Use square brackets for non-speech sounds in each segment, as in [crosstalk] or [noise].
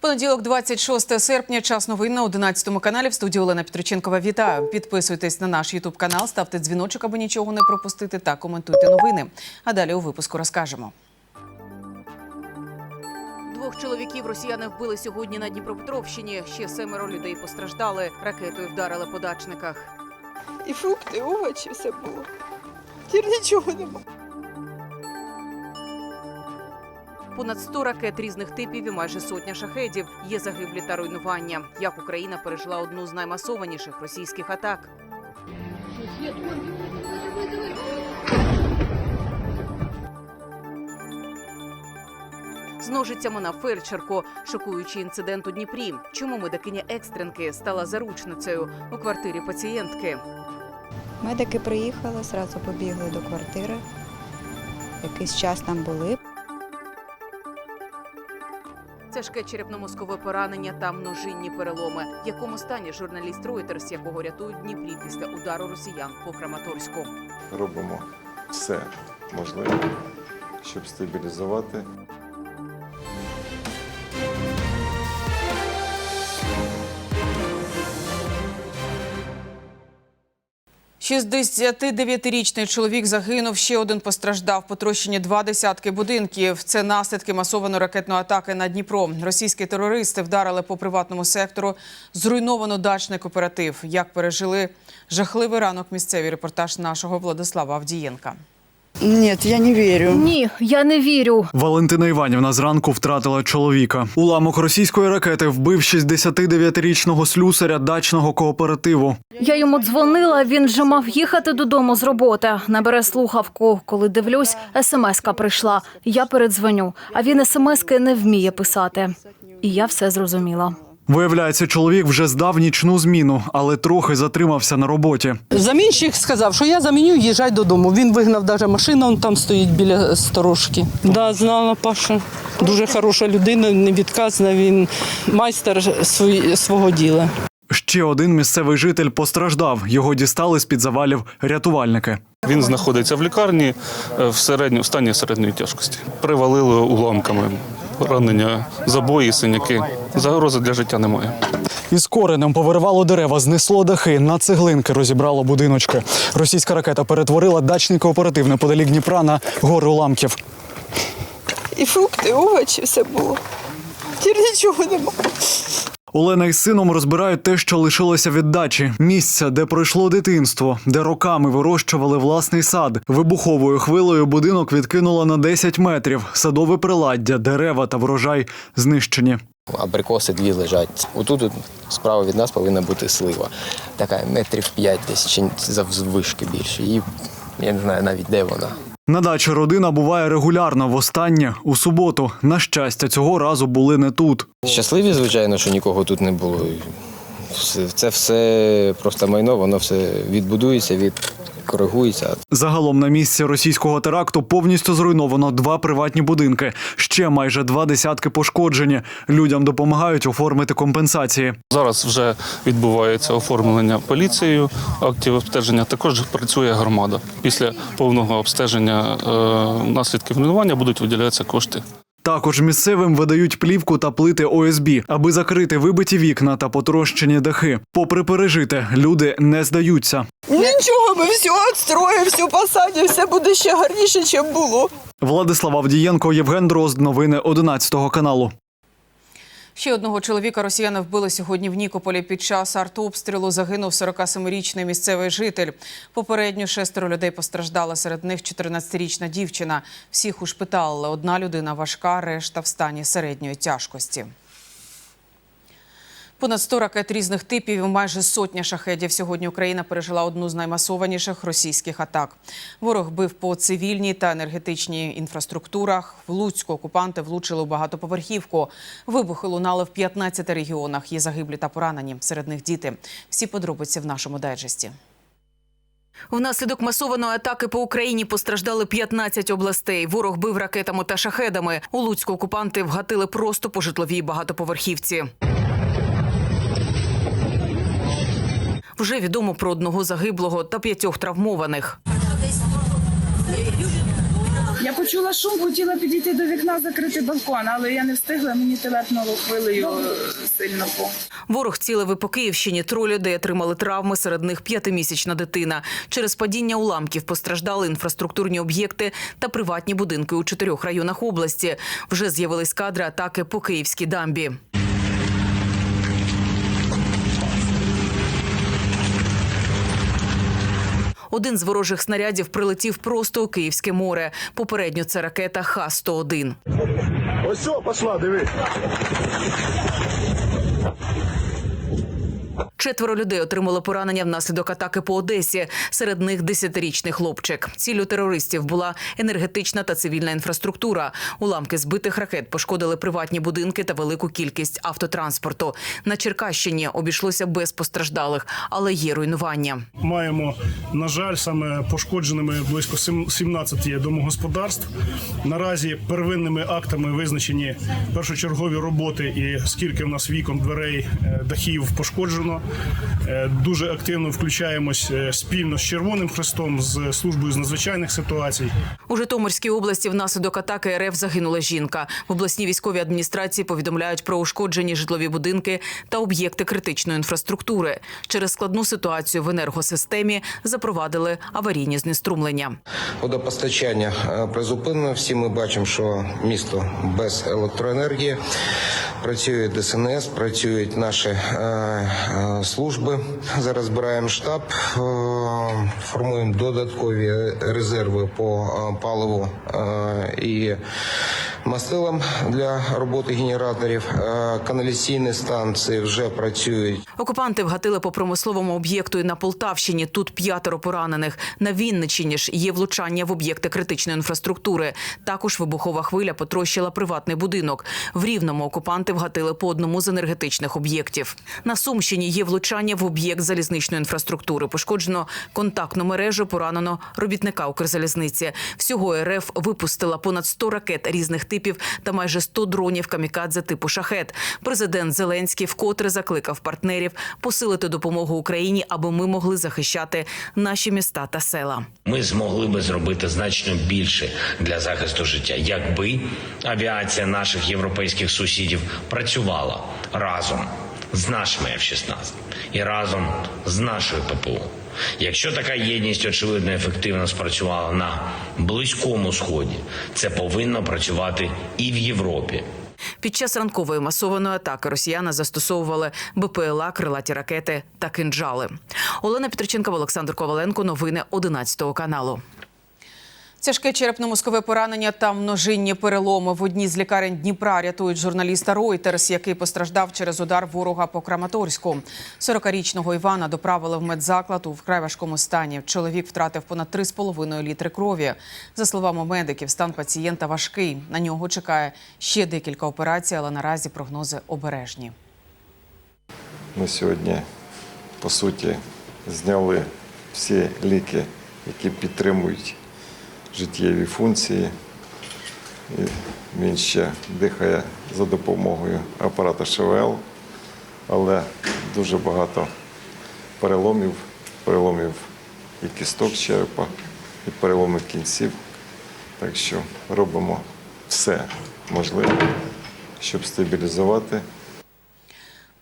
Понеділок, 26 серпня, час новин на 11 каналі. В студії Олена Петриченкова. Вітаю. Підписуйтесь на наш Ютуб канал, ставте дзвіночок, аби нічого не пропустити, та коментуйте новини. А далі у випуску розкажемо. Двох чоловіків росіяни вбили сьогодні на Дніпропетровщині. Ще семеро людей постраждали. Ракетою вдарили по дачниках. І фрукти, і овочі, все було. Тепер нічого нема. Понад 100 ракет різних типів і майже сотня шахедів. Є загиблі та руйнування. Як Україна пережила одну з наймасованіших російських атак. З ножицями на фельдшерку, шокуючий інцидент у Дніпрі. Чому медикиня екстренки стала заручницею у квартирі пацієнтки? Медики приїхали, зразу побігли до квартири. Якийсь час там були. Тяжке черепно-мозкове поранення та множинні переломи. В якому стані журналіст Reuters, якого рятують Дніпрі після удару росіян по Краматорську. робимо все можливе, щоб стабілізувати 69-річний чоловік загинув, ще один постраждав. Потрощені два десятки будинків. Це наслідки масованої ракетної атаки на Дніпро. Російські терористи вдарили по приватному сектору. Зруйновано дачний кооператив. Як пережили жахливий ранок місцевий репортаж нашого Владислава Авдієнка. Нет, я не верю. Ні, я не вірю. Валентина Іванівна зранку втратила чоловіка. Уламок російської ракети вбив 69-річного слюсаря дачного кооперативу. Я йому дзвонила. Він вже мав їхати додому з роботи. Набере слухавку. Коли дивлюсь, смска прийшла. Я передзвоню. А він смски не вміє писати. І я все зрозуміла. Виявляється, чоловік вже здав нічну зміну, але трохи затримався на роботі. Замінщик сказав, що я заміню, їжджай додому. Він вигнав навіть машину, он там стоїть біля сторожки. Да, знала Паша. Дуже хороша людина, невідказна. Він майстер свої- свого діла. Ще один місцевий житель постраждав. Його дістали з під завалів рятувальники. Він знаходиться в лікарні е, в середньо, в стані середньої тяжкості. Привалили уламками. Ранення, забої, синяки. Загрози для життя немає. Із коренем повиривало дерева, знесло дахи, на цеглинки розібрало будиночки. Російська ракета перетворила дачний кооператив неподалік Дніпра на гори уламків. І фрукти, і овочі, все було. Тільки нічого нема. Олена із сином розбирають те, що лишилося від дачі. Місця, де пройшло дитинство, де роками вирощували власний сад. Вибуховою хвилею будинок відкинуло на 10 метрів. Садове приладдя, дерева та врожай знищені. Абрикоси дві лежать. Отут справа від нас повинна бути слива. Така метрів п'ять десь чи заввишки більше. І я не знаю навіть де вона. На дачі родина буває регулярно. Востаннє у суботу. На щастя, цього разу були не тут. Щасливі, звичайно, що нікого тут не було. Це все просто майно, воно все відбудується, відкоригується. Загалом на місці російського теракту повністю зруйновано два приватні будинки. Ще майже два десятки пошкоджені. Людям допомагають оформити компенсації. Зараз вже відбувається оформлення поліцією актів обстеження. Також працює громада. Після повного обстеження е, наслідків руйнування будуть виділятися кошти. Також місцевим видають плівку та плити ОСБ, аби закрити вибиті вікна та потрощені дахи. Попри пережите, люди не здаються. Нічого, ми все відстроїмо, все посадимо, все буде ще гарніше, ніж було. Владислав Авдієнко, Євген Дрозд. Новини 11 каналу. Ще одного чоловіка росіяни вбили сьогодні в Нікополі. Під час артобстрілу загинув 47-річний місцевий житель. Попередньо шестеро людей постраждали. Серед них 14-річна дівчина. Всіх ушпиталили. Одна людина важка, решта в стані середньої тяжкості. Понад 100 ракет різних типів і майже сотня шахедів. Сьогодні Україна пережила одну з наймасованіших російських атак. Ворог бив по цивільній та енергетичній інфраструктурах. В Луцьку окупанти влучили у багатоповерхівку. Вибухи лунали в 15 регіонах. Є загиблі та поранені. Серед них діти. Всі подробиці в нашому дайджесті. Внаслідок масованої атаки по Україні постраждали 15 областей. Ворог бив ракетами та шахедами. У Луцьку окупанти вгатили просто по житловій багатоповерхівці. Вже відомо про одного загиблого та п'ятьох травмованих. Я почула шум, хотіла підійти до вікна, закрити балкон, але я не встигла, мені телепнуло хвилею сильно. Ворог цілив і по Київщині. Троє людей отримали травми, серед них п'ятимісячна дитина. Через падіння уламків постраждали інфраструктурні об'єкти та приватні будинки у чотирьох районах області. Вже з'явились кадри атаки по Київській дамбі. Один з ворожих снарядів прилетів просто у Київське море. Попередньо це ракета Х-101. Ось все, пошла, диви. Четверо людей отримали поранення внаслідок атаки по Одесі. Серед них десятирічний хлопчик. Ціллю терористів була енергетична та цивільна інфраструктура. Уламки збитих ракет пошкодили приватні будинки та велику кількість автотранспорту. На Черкащині обійшлося без постраждалих, але є руйнування. Маємо, на жаль, саме пошкодженими близько сім- 17 домогосподарств. Наразі первинними актами визначені першочергові роботи і скільки в нас вікон, дверей, е, дахів пошкоджено. Е, Дуже активно включаємось е, спільно з Червоним Хрестом, з службою з надзвичайних ситуацій. У Житомирській області внаслідок атаки РФ загинула жінка. В обласній військовій адміністрації повідомляють про ушкоджені житлові будинки та об'єкти критичної інфраструктури. Через складну ситуацію в енергосистемі запровадили аварійні знеструмлення. Водопостачання е, призупинено. Всі ми бачимо, що місто без електроенергії. Працює ДСНС, працюють наші е, е, служби. Зараз збираємо штаб, е, формуємо додаткові резерви по е, паливу е, і мастилам для роботи генераторів. Е, каналізаційні станції вже працюють. Окупанти вгатили по промисловому об'єкту і на Полтавщині. Тут п'ятеро поранених. На Вінничині ж є влучання в об'єкти критичної інфраструктури. Також вибухова хвиля потрощила приватний будинок. В Рівному окупанти вгатили по одному з енергетичних об'єктів. На Сумщині є влучання в об'єкт залізничної інфраструктури. Пошкоджено контактну мережу, поранено робітника Укрзалізниці. Всього РФ випустила понад 100 ракет різних типів та майже 100 дронів камікадзе типу шахет. Президент Зеленський вкотре закликав партнерів посилити допомогу Україні, аби ми могли захищати наші міста та села. Ми змогли би зробити значно більше для захисту життя, якби авіація наших європейських сусідів працювала разом з нашими F-16 і разом з нашою ППО. Якщо така єдність очевидно ефективно спрацювала на близькому сході, це повинно працювати і в Європі. Під час ранкової масованої атаки росіяни застосовували БПЛА, крилаті ракети та кинджали. Олена Петриченкова, Олександр Коваленко. Новини 11 каналу. Тяжке черепно-мозкове поранення та множинні переломи в одній з лікарень Дніпра рятують журналіста Reuters, який постраждав через удар ворога по Краматорську. 40-річного Івана доправили в медзаклад у вкрай важкому стані. Чоловік втратив понад 3,5 літри крові. За словами медиків, стан пацієнта важкий. На нього чекає ще декілька операцій, але наразі прогнози обережні. Ми сьогодні, по суті, зняли всі ліки, які підтримують життєві функції. І він ще дихає за допомогою апарата ШВЛ, але дуже багато переломів, переломів і кісток черепа, і переломів кінців. Так що робимо все можливе, щоб стабілізувати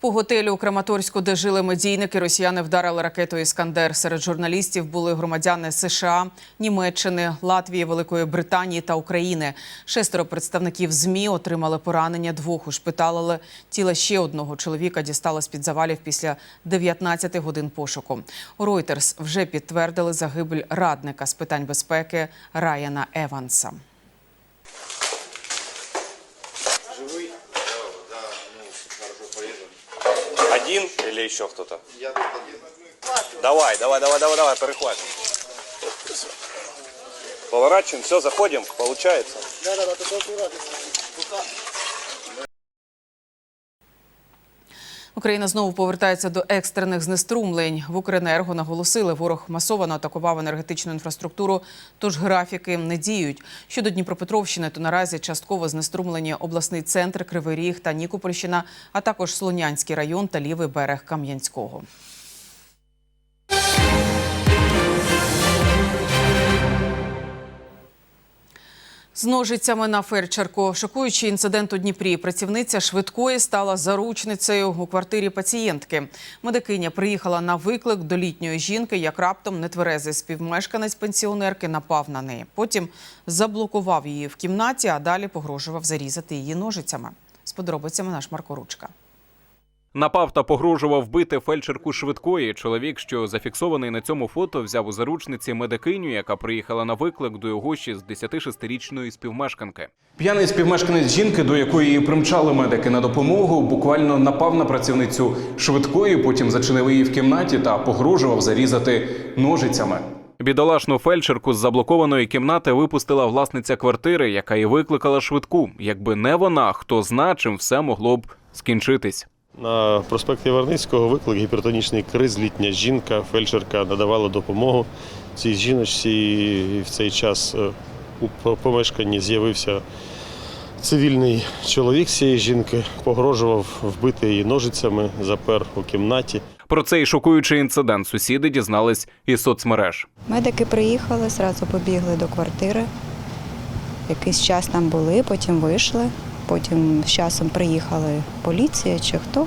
По готелю у Краматорську, де жили медійники, росіяни вдарили ракетою «Іскандер». Серед журналістів були громадяни США, Німеччини, Латвії, Великої Британії та України. Шестеро представників ЗМІ отримали поранення, двох ушпиталили. Тіло ще одного чоловіка дістало з-під завалів після 19 годин пошуку. У Reuters вже підтвердили загибель радника з питань безпеки Райана Еванса. Один или еще кто-то? Давай, давай, давай, давай, давай, перехватим. Поворачиваем, все, заходим, получается. Україна знову повертається до екстрених знеструмлень. В Укренерго наголосили, ворог масово атакував енергетичну інфраструктуру, тож графіки не діють. Щодо Дніпропетровщини, то наразі частково знеструмлені обласний центр, Кривий Ріг та Нікопольщина, а також Слонянський район та лівий берег Кам'янського. З ножицями на фельдшерку. Шокуючий інцидент у Дніпрі. Працівниця швидкої стала заручницею у квартирі пацієнтки. Медикиня приїхала на виклик до літньої жінки, як раптом нетверезий співмешканець пенсіонерки напав на неї. Потім заблокував її в кімнаті, а далі погрожував зарізати її ножицями. З подробицями наш Марко Ручка. Напав та погрожував вбити фельдшерку швидкої. Чоловік, що зафіксований на цьому фото, взяв у заручниці медикиню, яка приїхала на виклик до його 66-річної співмешканки. П'яний співмешканець жінки, до якої примчали медики на допомогу, буквально напав на працівницю швидкої, потім зачинив її в кімнаті та погрожував зарізати ножицями. Бідолашну фельдшерку з заблокованої кімнати випустила власниця квартири, яка і викликала швидку. Якби не вона, хто зна, чим все могло б скінчитись. На проспекті Варницького виклик гіпертонічний криз. Літня жінка, фельдшерка надавала допомогу цій жіночці. І в цей час е, у помешканні з'явився цивільний чоловік цієї жінки, погрожував вбити її ножицями, запер у кімнаті. Про цей шокуючий інцидент сусіди дізнались із соцмереж. Медики приїхали, зразу побігли до квартири. Якийсь час там були, потім вийшли. Потім з часом приїхали поліція чи хто,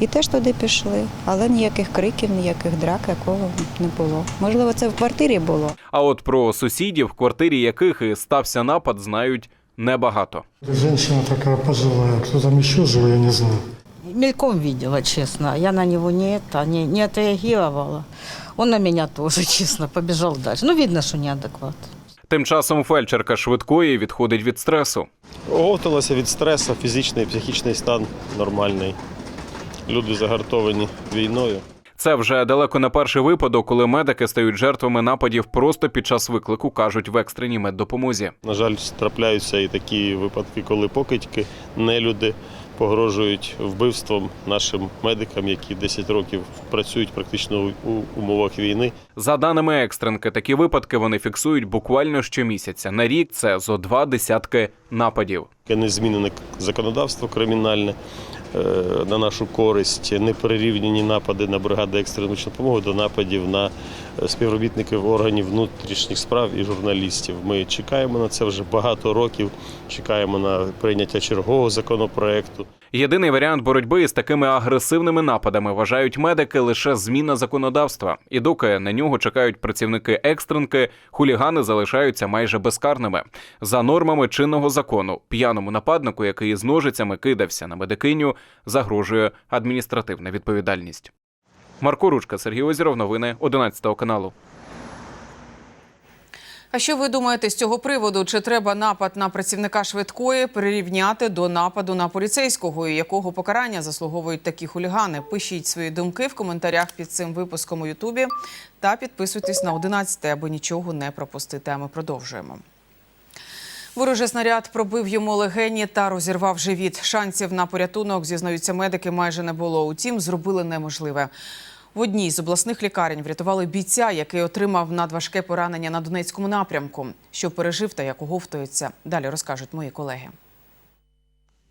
і теж туди пішли. Але ніяких криків, ніяких драк, якого не було. Можливо, це в квартирі було. А от про сусідів, в квартирі яких і стався напад, знають небагато. Женщина такая пожилая, кто там еще жил, я не знаю. Мельком видела, честно. Я на него не это, не, не отреагировала. Он на меня тоже, [laughs] честно, побежал дальше. Ну, видно, что неадекват. Тим часом фельдшерка швидкої відходить від стресу. Оговталася від стресу, фізичний психічний стан нормальний. Люди загартовані війною. Це вже далеко не перший випадок, коли медики стають жертвами нападів просто під час виклику, кажуть в екстреній меддопомозі. На жаль, трапляються і такі випадки, коли покидьки, нелюди погрожують вбивством нашим медикам, які 10 років працюють практично у умовах війни. За даними екстренки, такі випадки вони фіксують буквально щомісяця. На рік це зо два десятки нападів. Не змінене законодавство кримінальне е, на нашу користь, не перерівняні напади на бригади екстреної допомоги до нападів на співробітників органів внутрішніх справ і журналістів. Ми чекаємо на це вже багато років. Чекаємо на прийняття чергового законопроекту. Єдиний варіант боротьби із такими агресивними нападами вважають медики лише зміна законодавства. І доки на нього чекають працівники екстренки, хулігани залишаються майже безкарними. За нормами чинного закону, п'яному нападнику, який з ножицями кидався на медикиню, загрожує адміністративна відповідальність. Марко Ручка, Сергій Озіров, новини 11 каналу. А що ви думаєте з цього приводу? Чи треба напад на працівника швидкої прирівняти до нападу на поліцейського? І якого покарання заслуговують такі хулігани? Пишіть свої думки в коментарях під цим випуском у Ютубі та підписуйтесь на 11, аби нічого не пропустити. А ми продовжуємо. Ворожий снаряд пробив йому легені та розірвав живіт. Шансів на порятунок, зізнаються медики, майже не було. Утім, зробили неможливе. В одній з обласних лікарень врятували бійця, який отримав надважке поранення на Донецькому напрямку. Що пережив та як оговтується, далі розкажуть мої колеги.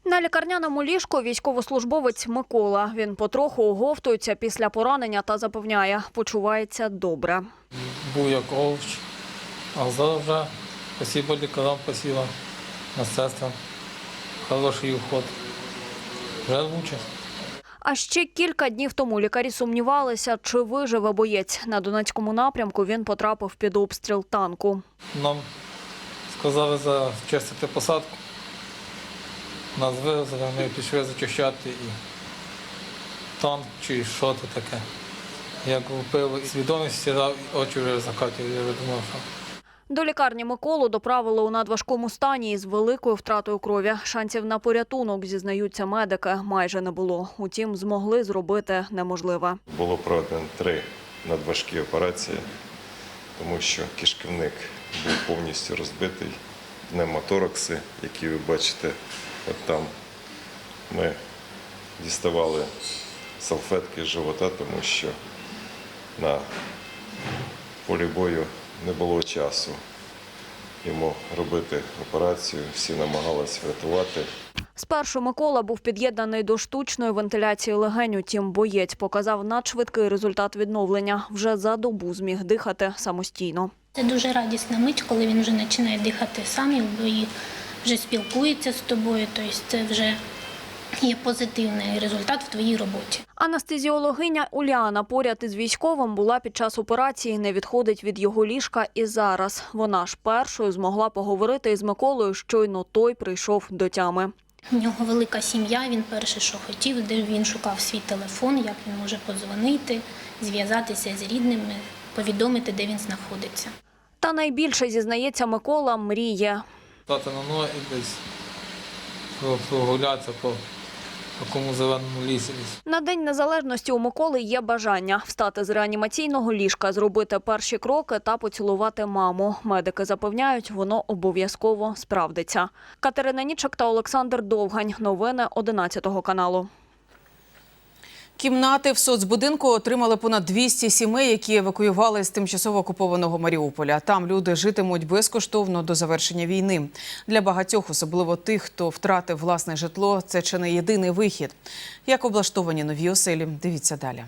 На лікарняному ліжку військовослужбовець Микола. Він потроху оговтується після поранення та запевняє, почувається добре. був як овоч, а зараз вже спасибо лікарям, спасибо медсестрам. Хороший уход. Вже лучше. А ще кілька днів тому лікарі сумнівалися, чи виживе боєць. На Донецькому напрямку він потрапив під обстріл танку. Нам сказали зачистити посадку. Нас вивезли, ми пішли зачищати і танк чи що це таке. Як впив свідомість, сідав, очі вже закатив, я думав, що. До лікарні Миколу доправили у надважкому стані із великою втратою крові. Шансів на порятунок, зізнаються медики, майже не було. Утім, змогли зробити неможливе. Було проведено три надважкі операції, тому що кишківник був повністю розбитий, пневмоторакси, які ви бачите, от там ми діставали салфетки з живота, тому що на полі бою не було часу йому робити операцію. Всі намагалися врятувати. Спершу Микола був під'єднаний до штучної вентиляції легень, утім боєць показав надшвидкий результат відновлення. Вже за добу зміг дихати самостійно. Це дуже радісна мить, коли він вже починає дихати сам і вже спілкується з тобою. Тобто це вже є позитивний результат в твоїй роботі. Анестезіологиня Уляна поряд із військовим була під час операції, не відходить від його ліжка і зараз. Вона ж першою змогла поговорити із Миколою, щойно той прийшов до тями. У нього велика сім'я. Він перше, що хотів, де він шукав свій телефон, як він може подзвонити, зв'язатися з рідними, повідомити, де він знаходиться. Та найбільше зізнається Микола мріє. Стати на ноги і десь прогулятися по такому зеленому лісі. На день незалежності у Миколи є бажання встати з реанімаційного ліжка, зробити перші кроки та поцілувати маму. Медики запевняють, воно обов'язково справдиться. Катерина Нічок та Олександр Довгань. Новини 11 каналу. Кімнати в соцбудинку отримали понад 200 сімей, які евакуювали з тимчасово окупованого Маріуполя. Там люди житимуть безкоштовно до завершення війни. Для багатьох, особливо тих, хто втратив власне житло, це чи не єдиний вихід. Як облаштовані нові оселі? Дивіться далі.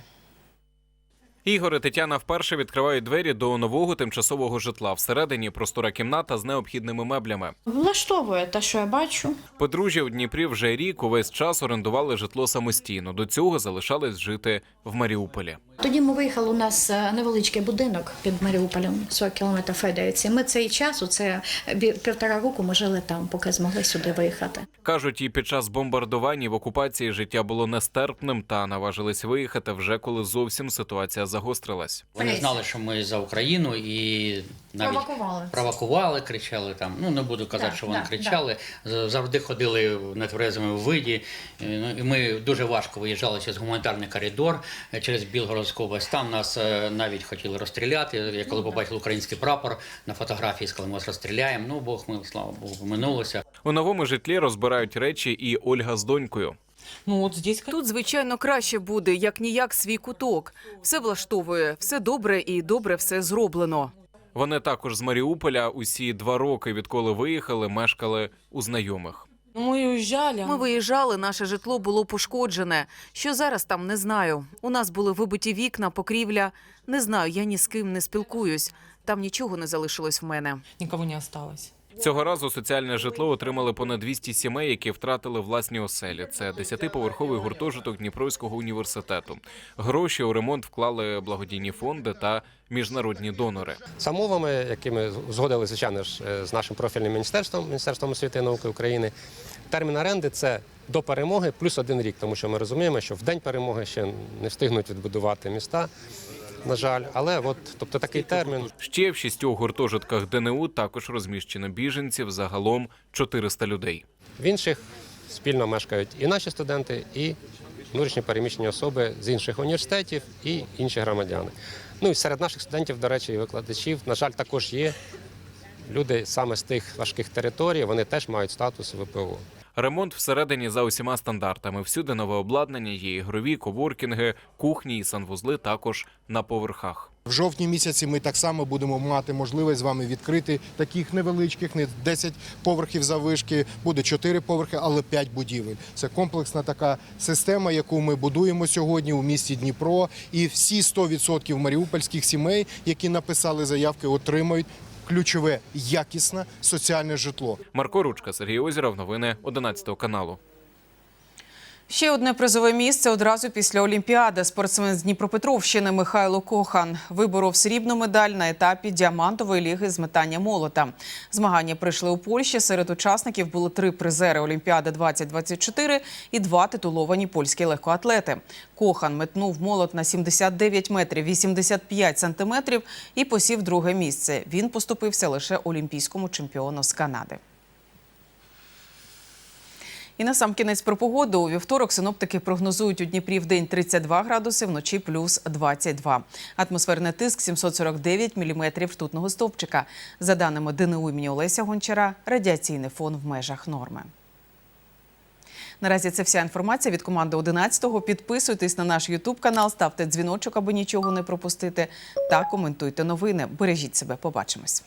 Ігор і Тетяна вперше відкривають двері до нового тимчасового житла. Всередині простора кімната з необхідними меблями. Влаштовує те, що я бачу. Подружжя у Дніпрі вже рік увесь час орендували житло самостійно. До цього залишались жити в Маріуполі. Тоді ми виїхали. У нас е, невеличкий будинок під Маріуполем, 40 кілометрів Федерівці. Ми цей час, оце бі- півтора року, ми жили там, поки змогли сюди виїхати. Кажуть, і під час бомбардувань і в окупації життя було нестерпним та наважились виїхати вже коли зовсім ситуація загострилась. Вони знали, що ми за Україну і навіть Провокували. провокували, кричали там. Ну не буду казати, Так, що вони да, кричали. З- Завжди ходили в нетверезому виді. Ну, І ми дуже важко виїжджали через гуманітарний коридор е, через Білгородську область. Там нас е, навіть хотіли розстріляти. Я коли побачив український прапор на фотографії, сказали, ми вас розстріляємо. Ну Бог ми слава Богу, минулося. У новому житлі розбирають речі і Ольга з донькою. Ну от здесь тут звичайно краще буде, як ніяк свій куток. Все влаштовує, все добре і добре все зроблено. Вони також з Маріуполя усі два роки, відколи виїхали, мешкали у знайомих. Ми виїжджали. Ми виїжджали, наше житло було пошкоджене. Що зараз там, не знаю. У нас були вибиті вікна, покрівля. Не знаю, я ні з ким не спілкуюсь. Там нічого не залишилось в мене. Нікого не осталось. Цього разу соціальне житло отримали понад 200 сімей, які втратили власні оселі. Це 10-поверховий гуртожиток Дніпровського університету. Гроші у ремонт вклали благодійні фонди та міжнародні донори. За мовами, які ми згодили, звичайно ж, е, з нашим профільним міністерством, Міністерством освіти і науки України, термін оренди це до перемоги плюс один рік, тому що ми розуміємо, що в день перемоги ще не встигнуть відбудувати міста. На жаль, але от тобто такий термін. Ще в шістьох гуртожитках ДНУ також розміщено біженців. Загалом 400 людей. В інших спільно мешкають і наші студенти, і внутрішньо переміщені особи з інших університетів і інші громадяни. Ну і серед наших студентів, до речі, і викладачів, на жаль, також є люди саме з тих важких територій, вони теж мають статус ВПО. Ремонт всередині за усіма стандартами. Всюди нове обладнання, є ігрові, коворкінги, кухні і санвузли також на поверхах. В жовтні місяці ми так само будемо мати можливість з вами відкрити таких невеличких, не 10 поверхів завишки, буде 4 поверхи, але 5 будівель. Це комплексна така система, яку ми будуємо сьогодні у місті Дніпро. І всі 100% маріупольських сімей, які написали заявки, отримають ключове якісне соціальне житло. Марко Ручка, Сергій Озіров, новини 11 каналу. Ще одне призове місце одразу після Олімпіади. Спортсмен з Дніпропетровщини Михайло Кохан виборов срібну медаль на етапі діамантової ліги з метання молота. Змагання прийшли у Польщі. Серед учасників були три призери Олімпіади 2024 і два титуловані польські легкоатлети. Кохан метнув молот на 79 метрів 85 сантиметрів і посів друге місце. Він поступився лише олімпійському чемпіону з Канади. І на сам кінець про погоду. У вівторок синоптики прогнозують у Дніпрі в день 32 градуси, вночі плюс 22. Атмосферний тиск 749 міліметрів ртутного стовпчика. За даними ДНУ імені Олеся Гончара, радіаційний фон в межах норми. Наразі це вся інформація від команди 11-го. Підписуйтесь на наш Ютуб канал, ставте дзвіночок, аби нічого не пропустити. Та коментуйте новини. Бережіть себе. Побачимось.